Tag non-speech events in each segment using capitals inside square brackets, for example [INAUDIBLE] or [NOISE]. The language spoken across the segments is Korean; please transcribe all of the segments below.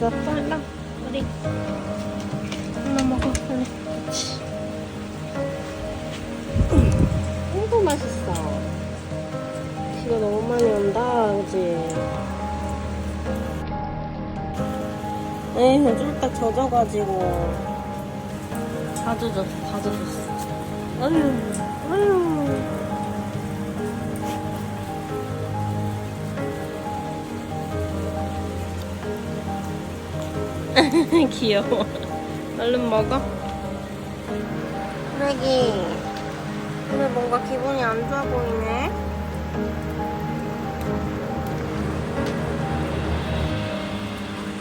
맞아. 잘라. 우리. 하나 먹어. 빨리. 그렇지. 아이고 맛있어. 비가 너무 많이 온다, 그지? 에이, 쫄딱 젖어가지고. 다 젖었어, 다 젖었어. 아유. 귀여워. 얼른 먹어. 쓰레기. 오늘 뭔가 기분이 안 좋아 보이네.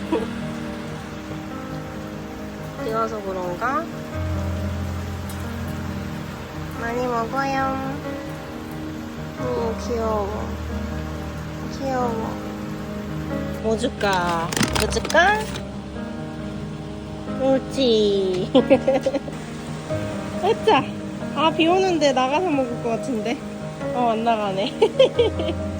[LAUGHS] 비 와서 그런가? 많이 먹어요. 오, 귀여워. 귀여워. 뭐 줄까? 뭐 줄까? 옳지. [LAUGHS] 했자. 아, 비 오는데 나가서 먹을 것 같은데. 어, 안 나가네. [LAUGHS]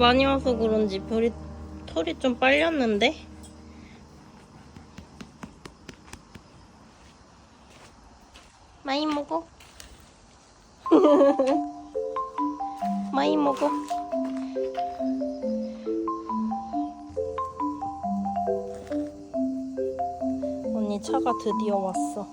많이 와서 그런지 별이 털이 좀 빨렸는데. 많이 먹어. [LAUGHS] 많이 먹어. 언니 차가 드디어 왔어.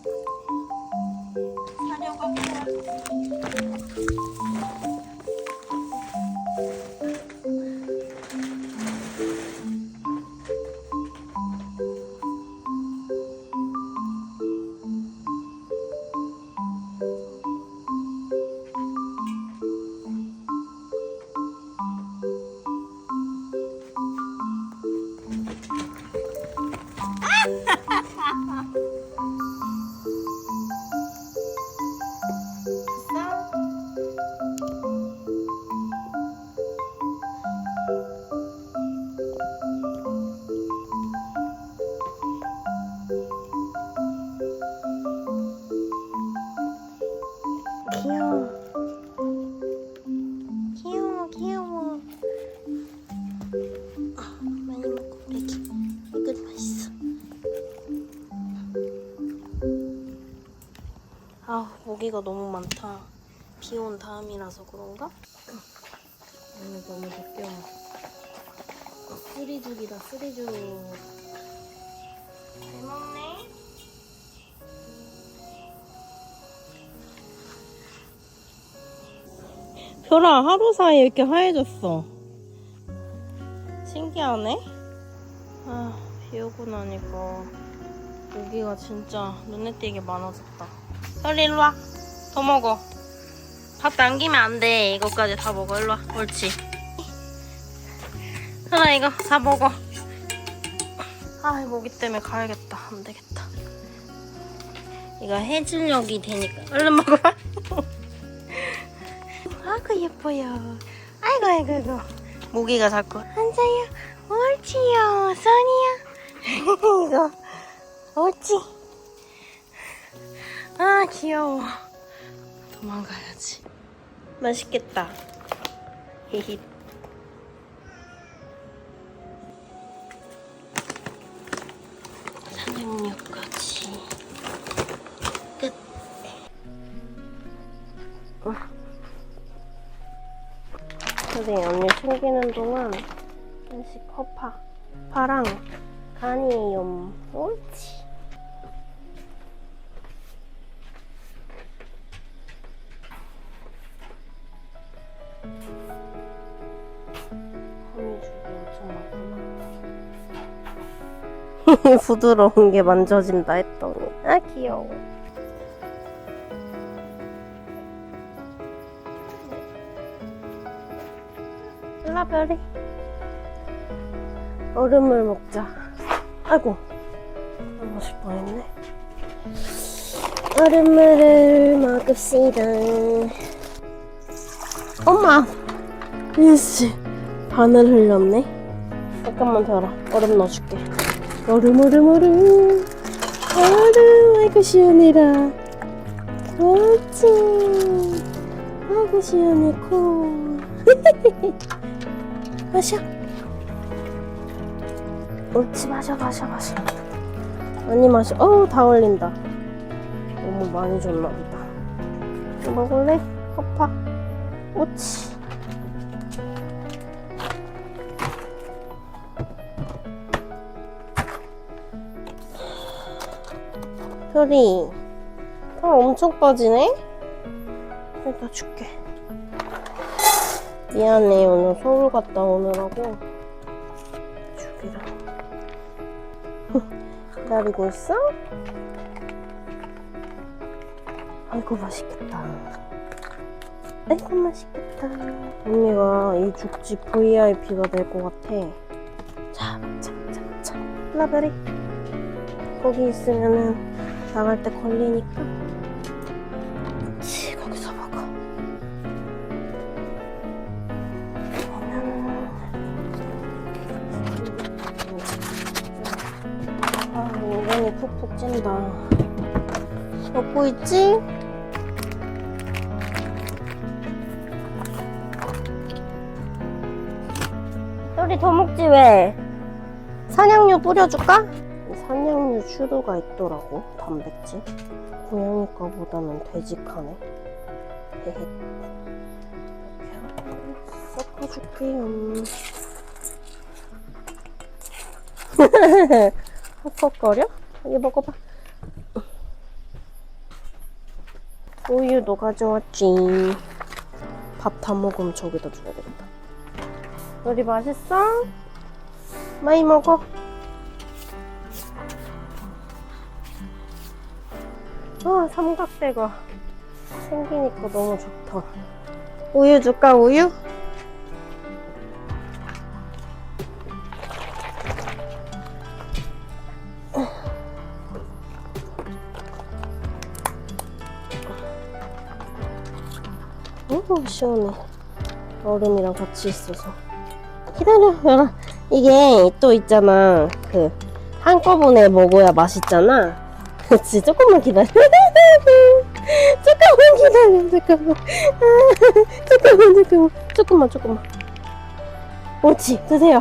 아, 모기가 너무 많다. 비 온 다음이라서 그런가? 오늘 너무 적겨. 쓰리죽이다, 쓰리죽. 잘 먹네. 별아 하루 사이에 이렇게 하얘졌어 신기하네 아 비 오고 나니까 모기가 진짜 눈에 띄게 많아졌다 빨리 일로 와. 더 먹어. 밥 남기면 안 돼. 이거까지 다 먹어. 일로 와. 옳지. 하나 이거 다 먹어. 아 모기 때문에 가야겠다. 안 되겠다. 이거 해질녘이 되니까. 얼른 먹어봐 [LAUGHS] 아이고 예뻐요. 아이고 아이고 아이고. 모기가 자꾸. 앉아요. 옳지요. 써니야. [LAUGHS] 이거. 옳지. 아 귀여워. 도망가야지. 맛있겠다. 히히. 삼육육까지 끝. 어. 선생님 언니 챙기는 동안 한식 허파 파랑 가니움 옳지 [LAUGHS] 부드러운 게 만져진다 했더니. 아 귀여워. 라별이? 얼음을 먹자. 아이고 싶 뻔했네. 얼음물을 먹읍시다. 엄마! 이씨 반을 흘렸네. 잠깐만 더라. 얼음 넣어줄게 얼음 얼음 아이고 시원해라. 어찌 아이고 시원해 코. [LAUGHS] 마셔. 옳지 마셔 마셔 마셔. 많이 마셔. 어우 다 흘린다. 너무 많이 줬나 보다. 먹을래? 아파. 옳지 별이 살 엄청 빠지네? 일단 줄게. 미안해 오늘 서울 갔다 오느라고. 주기라. [LAUGHS] 기다리고 있어? 아이고 맛있겠다. 아이고 맛있겠다. 언니가 이 죽집 VIP가 될 것 같아. 먹자 라베리. 거기 있으면은 나갈 때 걸리니까 그치 거기서 먹어 아 인간이 푹푹 찐다 먹고 있지? 우리 더 먹지 왜? 사냥류 뿌려줄까? 사냥류 슈루가 있더라고 단백질? 고양이 거보다는 돼지 카네. 헤헤. 이렇게 하고 섞어줄게요 헉헉거려? 여기 먹어봐. 우유도 가져왔지? 밥 다 먹으면 저기다 줘야 되겠다. 우리 맛있어? 많이 먹어 아, 삼각대가 생기니까 너무 좋다. 우유 줄까, 우유? 오, 시원해. 얼음이랑 같이 있어서. 기다려. 이게 또 있잖아. 그, 한꺼번에 먹어야 맛있잖아. 그치 조금만 기다려. [LAUGHS] 조금만 기다려 잠깐만. 아, 잠깐만 잠깐만. 조금만 조금만. 옳지 드세요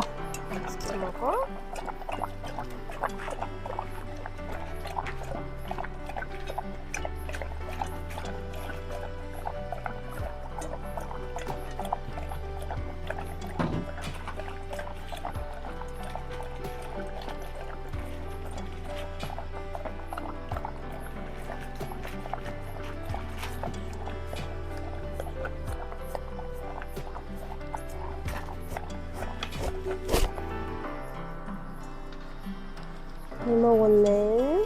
먹었네.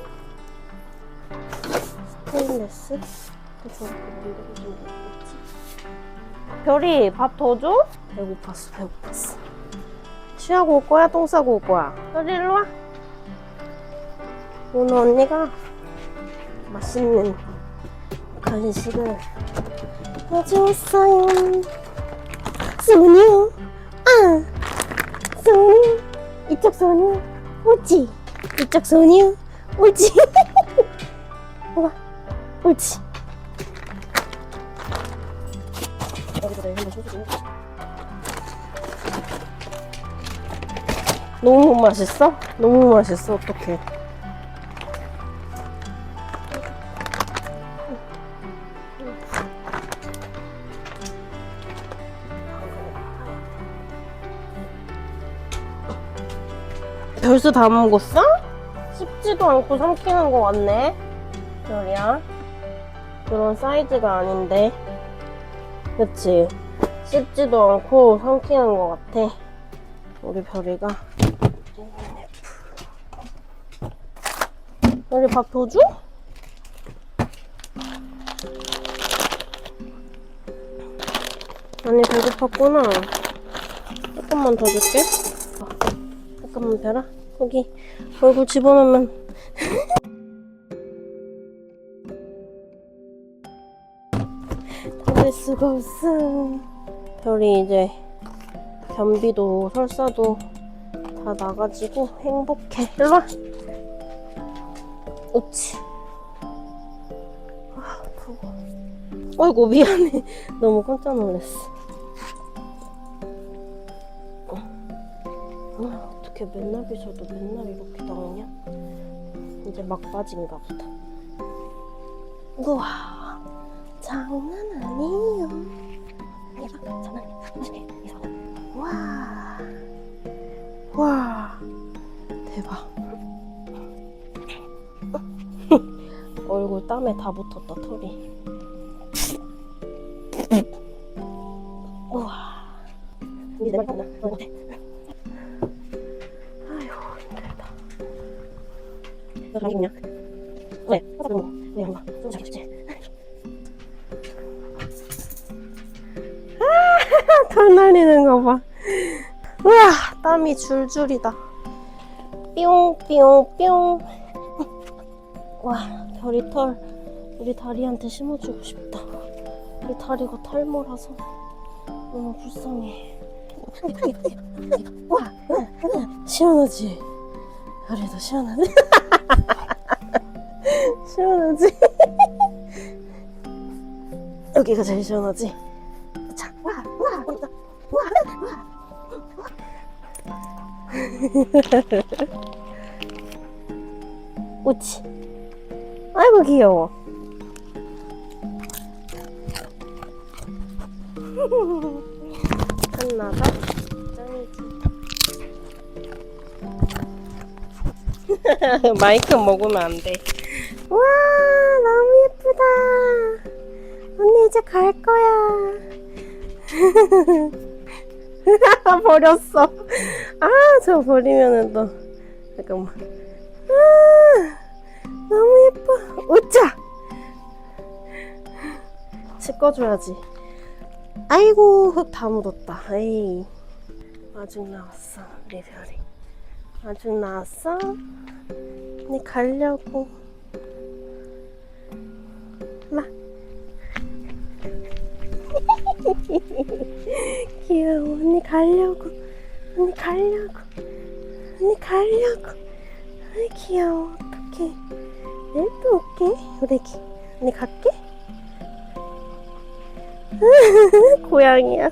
스테인레스 별이 밥 더 줘? 배고팠어 배고팠어. 쉬하고 올 거야? 똥 싸고 올 거야? 별이 일로 와. 오늘 언니가 맛있는 간식을 가져왔어요. 소녀 아 소녀 이쪽 소녀 옳지 이쪽 소녀 옳지. [LAUGHS] 와 옳지. 너무 맛있어? 너무 맛있어. 어떡해. 별수 다 먹었어? 씹지도 않고 삼키는 거 같네. 별이야. 그런 사이즈가 아닌데. 그치? 씹지도 않고 삼키는 거 같아. 우리 별이가. 우리 밥더 줘? 아니 배고팠구나 조금만 더 줄게 어, 잠깐만 벼라 거기 얼굴 집어넣으면. [LAUGHS] 참을 수가 없어. 별이 이제 변비도 설사도 다 나가지고 행복해. 일로와. 옳지. 아 더워 어이구 미안해. [LAUGHS] 너무 깜짝 놀랐어 어. 어떻게 맨날 비서도 맨날 이렇게 나오냐 이제 막 빠진가 보다 우와 장난 아니에요 이거 장난 이거 와 와, 대박. [LAUGHS] 얼굴 땀에 다 붙었다, 털이. 우와. 이제 내말 땀나. 너 자기 그냥. 왜? 화장 뭐? 왜 엄마? 좀 자기 좋지? 아, [LAUGHS] 털 날리는 거 봐. 우와 땀이 줄줄이다 뿅 뿅 뿅 와 별이 털 우리 다리한테 심어주고 싶다 우리 다리가 탈모라서 너무 불쌍해 [LAUGHS] 와 시원하지? 별이도 시원하지? [LAUGHS] 시원하지? [LAUGHS] 여기가 제일 시원하지? 자, 와, 와, 와, 와, 와. 오치. [LAUGHS] 아이고 귀여워. [LAUGHS] 짱이지. 마이크 먹으면 안 돼. 와 너무 예쁘다. 언니 이제 갈 거야. [LAUGHS] 버렸어. 아, 저 버리면은 또 잠깐만. 아, 너무 예뻐. 웃자. 씻어줘야지. 아이고 흙 다 묻었다. 에이. 아직 나왔어 우리 별이. 아직 나왔어? 언니 가려고. 귀여워 언니 가려고. 언니 가려고. 언니 가려고. 아이 귀여워. 어떡해. 내일 또 올게. 우리 애기 언니 갈게. [LAUGHS] 고양이야